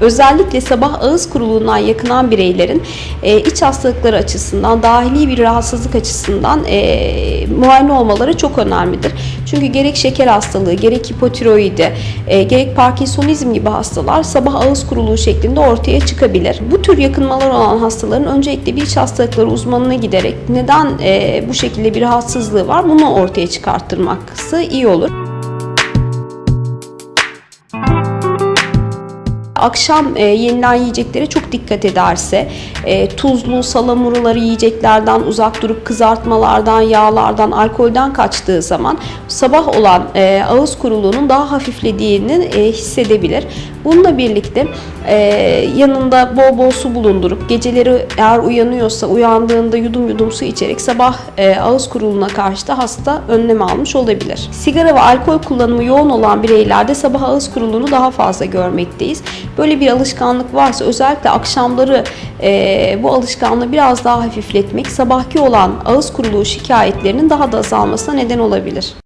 Özellikle sabah ağız kuruluğundan yakınan bireylerin e, iç hastalıkları açısından, dahili bir rahatsızlık açısından e, muayene olmaları çok önemlidir. Çünkü gerek şeker hastalığı, gerek hipotiroidi, e, gerek Parkinsonizm gibi hastalar sabah ağız kuruluğu şeklinde ortaya çıkabilir. Bu tür yakınmalar olan hastaların öncelikle bir iç hastalıkları uzmanına giderek neden e, bu şekilde bir rahatsızlığı var bunu ortaya çıkarttırması iyi olur. Akşam e, yenilen yiyeceklere çok dikkat ederse, e, tuzlu, salamuraları yiyeceklerden uzak durup kızartmalardan, yağlardan, alkolden kaçtığı zaman sabah olan e, ağız kuruluğunun daha hafiflediğini e, hissedebilir. Bununla birlikte e, yanında bol bol su bulundurup geceleri eğer uyanıyorsa uyandığında yudum yudum su içerek sabah e, ağız kuruluğuna karşı da hasta önlem almış olabilir. Sigara ve alkol kullanımı yoğun olan bireylerde sabah ağız kuruluğunu daha fazla görmekteyiz. Böyle bir alışkanlık varsa özellikle akşamları e, bu alışkanlığı biraz daha hafifletmek sabahki olan ağız kuruluğu şikayetlerinin daha da azalmasına neden olabilir.